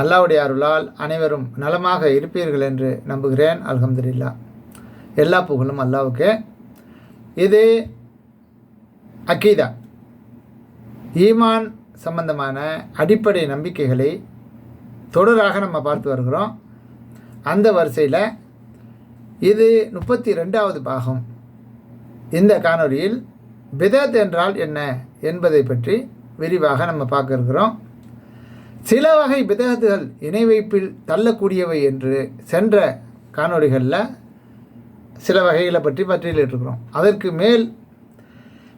அல்லாவுடைய அருளால் அனைவரும் நலமாக இருப்பீர்கள் என்று நம்புகிறேன். அல்ஹம்துலில்லா. எல்லா புகழும் அல்லாவுக்கு. இது அக்கீதா ஈமான் சம்பந்தமான அடிப்படை நம்பிக்கைகளை தொடராக நம்ம பார்த்து வருகிறோம். அந்த வரிசையில் இது முப்பத்தி ரெண்டாவது பாகம். இந்த காணொளியில் பிதத் என்றால் என்ன என்பதை பற்றி விரிவாக நம்ம பார்க்க இருக்கிறோம். சில வகை பிதகத்துகள் இணை வைப்பில் தள்ளக்கூடியவை என்று சென்ற காணொளிகளில் சில வகைகளை பற்றி பற்றியிலிருக்கிறோம் அதற்கு மேல்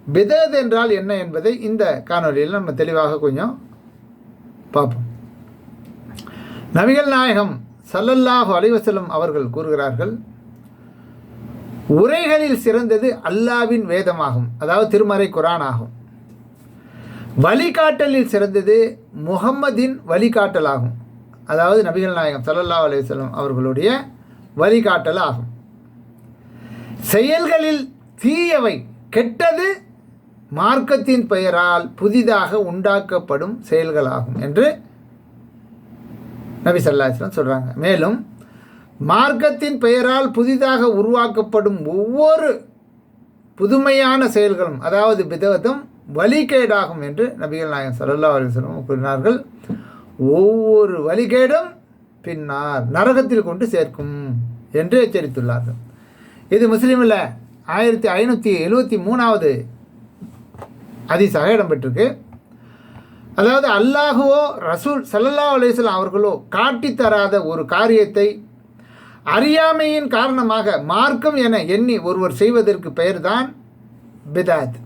பிதத் என்றால் என்ன என்பதை இந்த காணொலியில் நம்ம தெளிவாக கொஞ்சம் பார்ப்போம். நபிகள் நாயகம் சல்லல்லாஹு அலைவசலம் அவர்கள் கூறுகிறார்கள் உரைகளில் சிறந்தது அல்லாவின் வேதமாகும் அதாவது திருமறை குரான் ஆகும் வழிகாட்டலில் சிறந்தது முகம்மதின் வழிகாட்டல் ஆகும் அதாவது நபிகள் நாயகம் சல்லல்லா அலைவசல்லம் அவர்களுடைய வழிகாட்டல் ஆகும் செயல்களில் தீயவை கெட்டது மார்க்கத்தின் பெயரால் புதிதாக உண்டாக்கப்படும் செயல்களாகும் என்று நபி சல்லாஸ்லாம் சொல்கிறாங்க மேலும் மார்க்கத்தின் பெயரால் புதிதாக உருவாக்கப்படும் ஒவ்வொரு புதுமையான செயல்களும் அதாவது பிதவத்தும் வழிகேடாகும் என்று நபிகள் நாயகம் சல்லா அலிஸ்லம் கூறினார்கள். ஒவ்வொரு வழிகேடும் பின்னார் நரகத்தில் கொண்டு சேர்க்கும் என்று எச்சரித்துள்ளார்கள். இது முஸ்லீமில் ஆயிரத்தி ஐநூற்றி எழுபத்தி மூணாவது அதிசாக இடம்பெற்றிருக்கு. அதாவது அல்லாஹுவோ ரசூல் சல்லல்லா அலிஸ்லாம் அவர்களோ காட்டித்தராத ஒரு காரியத்தை அறியாமையின் காரணமாக மார்க்கம் என எண்ணி ஒருவர் செய்வதற்கு பெயர்தான் பிதாத்.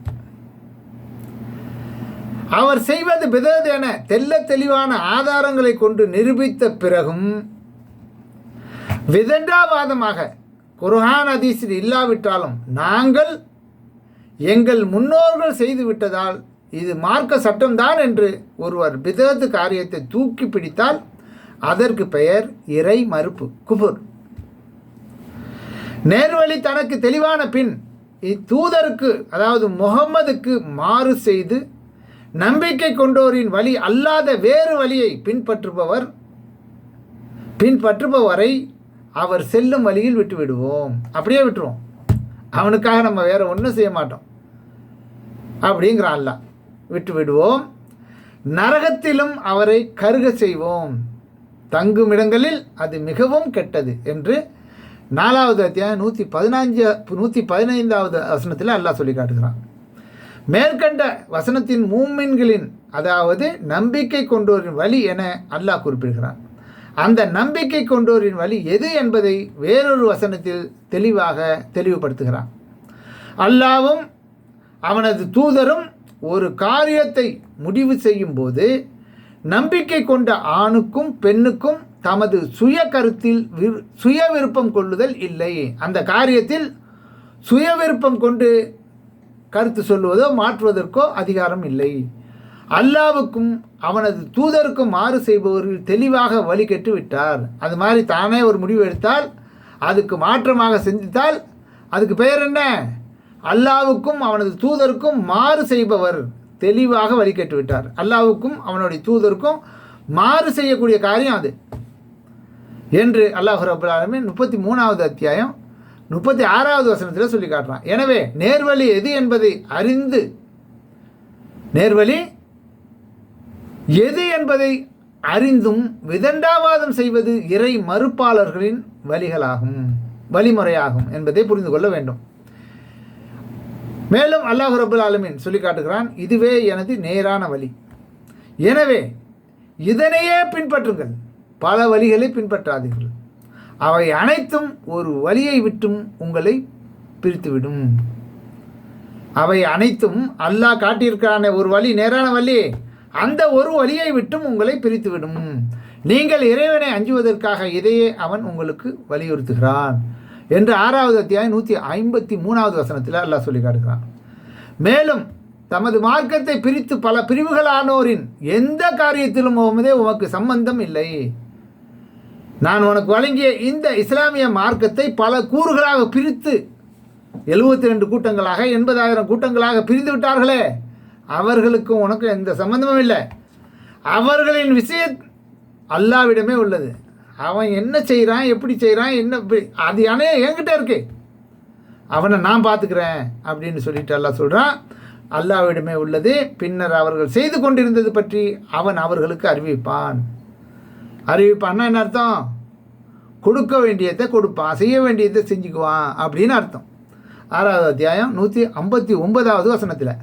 அவர் செய்வது பிதது என தெல்ல தெளிவான ஆதாரங்களை கொண்டு நிரூபித்த பிறகும் விதண்டாவாதமாக குர்ஹான் அதீசில் இல்லாவிட்டாலும் நாங்கள் எங்கள் முன்னோர்கள் செய்து விட்டதால் இது மார்க்க சட்டம்தான் என்று ஒருவர் பிதத்து காரியத்தை தூக்கி பிடித்தால் அதற்கு பெயர் இறை மறுப்பு குபுர் நேர்வழி தனக்கு தெளிவான பின் இத்தூதருக்கு அதாவது முகம்மதுக்கு மாறு செய்து நம்பிக்கை கொண்டோரின் வழி அல்லாத வேறு வழியை பின்பற்றுபவர் பின்பற்றுபவரை அவர் செல்லும் வழியில் விட்டு விடுவோம் அப்படியே விட்டுருவோம். அவனுக்காக நம்ம வேற ஒன்றும் செய்ய மாட்டோம். அப்படிங்கிறான் அல்ல. விட்டு விடுவோம் நரகத்திலும் அவரை கருக செய்வோம். தங்கும் இடங்களில் அது மிகவும் கெட்டது என்று நாலாவது அத்தியாயம் நூற்றி பதினஞ்சு நூற்றி பதினைந்தாவது வசனத்தில் அல்லாஹ் சொல்லி காட்டுகிறான். மேற்கண்ட வசனத்தின் மூமின்களின் அதாவது நம்பிக்கை கொண்டோரின் வழி என அல்லாஹ் குறிப்பிடுகிறான். அந்த நம்பிக்கை கொண்டோரின் வழி எது என்பதை வேறொரு வசனத்தில் தெளிவாக தெளிவுபடுத்துகிறான். அல்லாவும் அவனது தூதரும் ஒரு காரியத்தை முடிவு செய்யும் போது நம்பிக்கை கொண்ட ஆணுக்கும் பெண்ணுக்கும் தமது சுய கருத்தில் சுய விருப்பம் கொள்ளுதல் இல்லை. அந்த காரியத்தில் சுய விருப்பம் கொண்டு கருத்து சொல்லுவதோ மாற்றுவதற்கோ அதிகாரம் இல்லை. அல்லாவுக்கும் அவனது தூதருக்கும் மாறு செய்பவர்கள் தெளிவாக வழி கெட்டு விட்டார். அது மாதிரி தானே ஒரு முடிவு எடுத்தால் அதுக்கு மாற்றமாக சிந்தித்தால் அதுக்கு பெயர் என்ன? அல்லாவுக்கும் அவனது தூதருக்கும் மாறு செய்பவர் தெளிவாக வழி கெட்டு விட்டார். அல்லாவுக்கும் அவனுடைய தூதருக்கும் மாறு செய்யக்கூடிய காரியம் அது. என்று அல்லாஹு ரபுல்லாலுமே முப்பத்தி மூணாவது அத்தியாயம் முப்பத்தி ஆறாவது வசனத்தில் சொல்லி காட்டுறான். எனவே நேர்வழி எது என்பதை அறிந்து நேர்வழி எது என்பதை அறிந்தும் விதண்டாவாதம் செய்வது இறை மறுப்பாளர்களின் வழிகளாகும் வழிமுறையாகும் என்பதை புரிந்து கொள்ள வேண்டும். மேலும் அல்லாஹு ரபுல் ஆலமின் சொல்லி காட்டுகிறான் இதுவே எனது நேரான வழி. எனவே இதனையே பின்பற்றுங்கள். பல வழிகளை பின்பற்றாதீர்கள். அவை அனைத்தும் ஒரு வழியை விட்டும் உங்களை பிரித்துவிடும். அவை அனைத்தும் அல்லாஹ் காட்டியிருக்கிறான ஒரு வழி நேரான வழி. அந்த ஒரு வழியை விட்டும் உங்களை பிரித்துவிடும். நீங்கள் இறைவனை அஞ்சுவதற்காக இதையே அவன் உங்களுக்கு வலியுறுத்துகிறான் என்று ஆறாவது அத்தியாயம் நூற்றி ஐம்பத்தி மூணாவது வசனத்தில் அல்லாஹ் சொல்லி காட்டுகிறான். மேலும் தமது மார்க்கத்தை பிரித்து பல பிரிவுகளானோரின் எந்த காரியத்திலும் உமதே உமக்கு சம்பந்தம் இல்லை. நான் உனக்கு வழங்கிய இந்த இஸ்லாமிய மார்க்கத்தை பல கூறுகளாக பிரித்து எழுபத்தி ரெண்டு கூட்டங்களாக எண்பதாயிரம் கூட்டங்களாக பிரிந்து விட்டார்களே. அவர்களுக்கும் உனக்கும் எந்த சம்பந்தமும் இல்லை. அவர்களின் விஷயம் அல்லாவிடமே உள்ளது. அவன் என்ன செய்கிறான் எப்படி செய்கிறான் என்ன அது யானே என்கிட்ட இருக்கு. அவனை நான் பார்த்துக்கிறேன் அப்படின்னு சொல்லிட்டு எல்லாம் சொல்கிறான் அல்லாவிடமே உள்ளது. பின்னர் அவர்கள் செய்து கொண்டிருந்தது பற்றி அவன் அவர்களுக்கு அறிவிப்பான். அறிவிப்பான்னா என்ன அர்த்தம்? கொடுக்க வேண்டியதை கொடுப்பான் செய்ய வேண்டியதை செஞ்சுக்குவான் அப்படின்னு அர்த்தம். ஆறாவது அத்தியாயம் நூற்றி ஐம்பத்தி ஒன்பதாவது வசனத்தில்.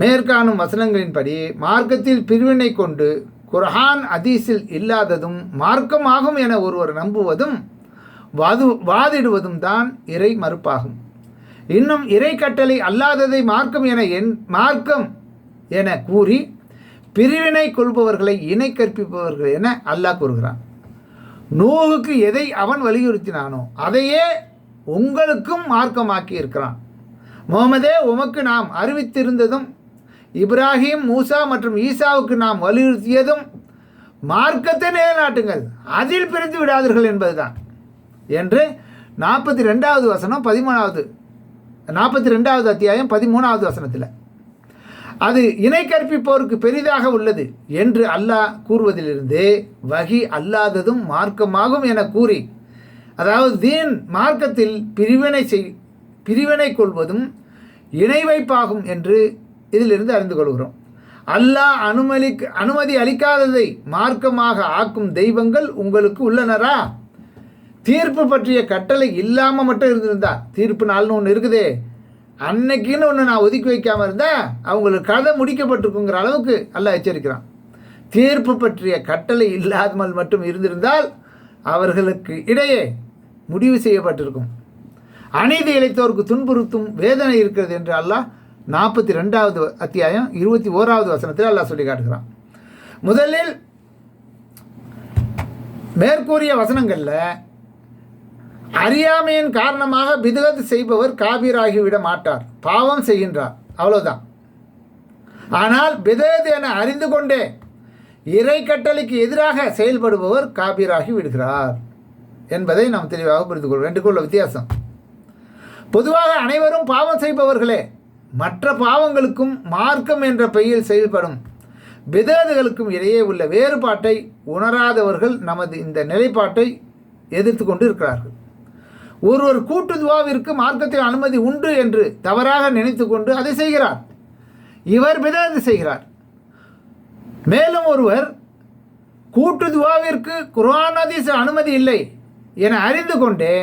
மேற்காணும் வசனங்களின்படி மார்க்கத்தில் பிரிவினை கொண்டு குர்ஹான் அதீஸில் இல்லாததும் மார்க்கமாகும் என ஒருவர் நம்புவதும் வாது வாதிடுவதும் தான் இறை மறுப்பாகும். இன்னும் இறை கட்டளை அல்லாததை மார்க்கம் என என் மார்க்கம் என கூறி பிரிவினை கொள்பவர்களை இணை கற்பிப்பவர்கள் என அல்லாஹ் கூறுகிறான். நூகுக்கு எதை அவன் வலியுறுத்தினானோ அதையே உங்களுக்கும் மார்க்கமாக்கி இருக்கிறான் முகமதே உமக்கு நாம் அறிவித்திருந்ததும் இப்ராஹிம் மூசா மற்றும் ஈசாவுக்கு நாம் வலியுறுத்தியதும் மார்க்கத்தை நிலைநாட்டுங்கள் அதில் பிரிந்து விடாதீர்கள் என்பதுதான். என்று நாற்பத்தி ரெண்டாவது வசனம் பதிமூணாவது நாற்பத்தி ரெண்டாவது அத்தியாயம் பதிமூணாவது வசனத்தில் அது இணை கற்பிப்போருக்கு பெரிதாக உள்ளது என்று அல்லாஹ் கூறுவதிலிருந்து வகி அல்லாததும் மார்க்கமாகும் என கூறி அதாவது தீன் மார்க்கத்தில் பிரிவினை செய் பிரிவினை கொள்வதும் இணை வைப்பாகும் என்று இதிலிருந்து அறிந்து கொள்கிறோம். அல்லாஹ் அனுமதி அனுமதி அளிக்காததை மார்க்கமாக ஆக்கும் தெய்வங்கள் உங்களுக்கு உள்ளனரா? தீர்ப்பு பற்றிய கட்டளை இல்லாமல் மட்டும் இருந்திருந்தா தீர்ப்பு நாள்னு ஒன்று இருக்குதே. அன்னைக்குன்னு ஒன்று நான் ஒதுக்கி வைக்காமல் இருந்தால் அவங்களுக்கு கதை முடிக்கப்பட்டிருக்குங்கிற அளவுக்கு அல்லாஹ் எச்சரிக்கிறான். தீர்ப்பு பற்றிய கட்டளை இல்லாமல் மட்டும் இருந்திருந்தால் அவர்களுக்கு இடையே முடிவு செய்யப்பட்டிருக்கும். அநீதி இழைத்தோருக்கு துன்புறுத்தும் வேதனை இருக்கிறது என்று அல்லாஹ் நாற்பத்தி ரெண்டாவது அத்தியாயம் இருபத்தி ஓராவது வசனத்தில் அல்லாஹ் சொல்லி காட்டுகிறான். முதலில் மேற்கூறிய வசனங்களில் அறியாமையின் காரணமாக பிதுகத் செய்பவர் காபீராகிவிட மாட்டார். பாவம் செய்கின்றார். அவ்வளோதான் ஆனால் பிதகத் என அறிந்து கொண்டே இறை கட்டளைக்கு எதிராக செயல்படுபவர் காபீராகி விடுகிறார் என்பதை நாம் தெளிவாக புரிந்து கொள்வோம். ரெண்டுக்குள்ள வித்தியாசம். பொதுவாக அனைவரும் பாவம் செய்பவர்களே. மற்ற பாவங்களுக்கும் மார்க்கம் என்ற பெயில் செயல்படும் விதேதுகளுக்கும் இடையே உள்ள வேறுபாட்டை உணராதவர்கள் நமது இந்த நிலைப்பாட்டை எதிர்த்து கொண்டு இருக்கிறார்கள். ஒருவர் கூட்டுதுவாவிற்கு மார்க்கத்தில் அனுமதி உண்டு என்று தவறாக நினைத்து கொண்டு அதை செய்கிறார். இவர் பிதாது செய்கிறார். மேலும் ஒருவர் கூட்டுதுவாவிற்கு துவாவிற்கு அனுமதி இல்லை என அறிந்து கொண்டே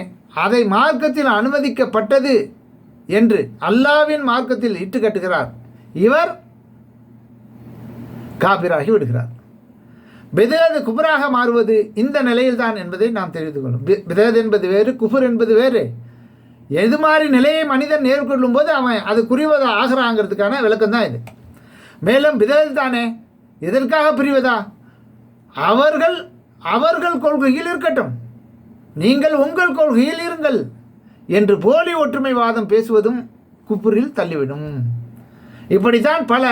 அதை மார்க்கத்தில் அனுமதிக்கப்பட்டது என்று அல்லாவின் மார்க்கத்தில் இட்டு கட்டுகிறார். இவர் காபிராகி விடுகிறார். பிதேது குபராக மாறுவது இந்த நிலையில்தான் என்பதை நாம் தெரிந்து கொள்ளும். பிதேது என்பது வேறு குஃபர் என்பது வேறு. எது மாதிரி நிலையை மனிதன் நேர்கொள்ளும் போது அவன் அது குறிவதா ஆகிறாங்கிறதுக்கான விளக்கம் தான் இது. மேலும் பிதேது தானே எதற்காக பிரிவதா? அவர்கள் அவர்கள் கொள்கையில் இருக்கட்டும். நீங்கள் உங்கள் கொள்கையில் இருங்கள் என்று போலி ஒற்றுமைவாதம் பேசுவதும் குப்புரில் தள்ளிவிடும். இப்படித்தான் பல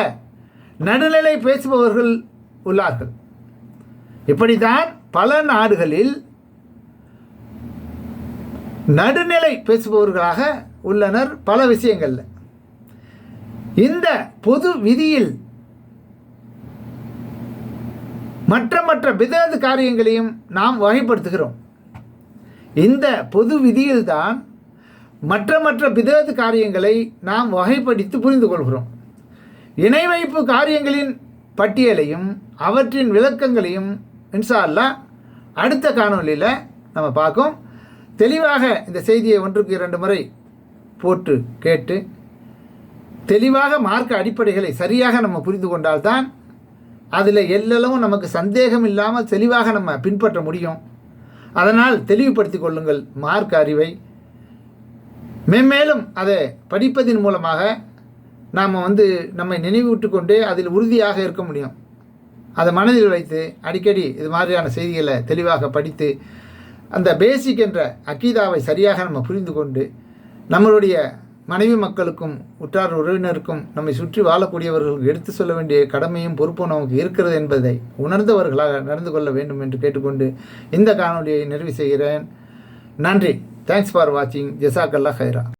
நடுநிலை பேசுபவர்கள் உள்ளார்கள். இப்படித்தான் பல நாடுகளில் நடுநிலை பேசுபவர்களாக உள்ளனர் பல விஷயங்களில். இந்த பொது விதியில் மற்ற மற்ற பிதேது காரியங்களையும் நாம் வகைப்படுத்துகிறோம். இந்த பொது விதியில்தான் மற்ற மற்ற பிதேது காரியங்களை நாம் வகைப்படுத்தி புரிந்து கொள்கிறோம். இணை வைப்பு காரியங்களின் பட்டியலையும் அவற்றின் விளக்கங்களையும் இன்ஷா அடுத்த காணொளியில் நம்ம பார்க்கும். தெளிவாக இந்த செய்தியை ஒன்றுக்கு இரண்டு முறை போட்டு கேட்டு தெளிவாக மார்க்க அடிப்படைகளை சரியாக நம்ம புரிந்து கொண்டால்தான் அதில் எல்லளவும் நமக்கு சந்தேகம் இல்லாமல் தெளிவாக நம்ம பின்பற்ற முடியும். அதனால் தெளிவுபடுத்திக் கொள்ளுங்கள் மார்க் அறிவை. மேம்மேலும் அதை படிப்பதின் மூலமாக நாம் வந்து நம்மை நினைவூட்டு கொண்டே அதில் உறுதியாக இருக்க முடியும். அதை மனதில் வைத்து அடிக்கடி இது மாதிரியான செய்திகளை தெளிவாக படித்து அந்த பேசிக் என்ற அக்கீதாவை சரியாக நம்ம புரிந்து கொண்டு நம்மளுடைய மனைவி மக்களுக்கும் உற்றார் உறவினருக்கும் நம்மை சுற்றி வாழக்கூடியவர்களுக்கு எடுத்து சொல்ல வேண்டிய கடமையும் பொறுப்பும் நமக்கு இருக்கிறது என்பதை உணர்ந்தவர்களாக நடந்து கொள்ள வேண்டும் என்று கேட்டுக்கொண்டு இந்த காணொலியை நிறைவு செய்கிறேன். நன்றி. தேங்க்ஸ் ஃபார் வாட்சிங் ஜெசாக்கல்லா ஹைரா.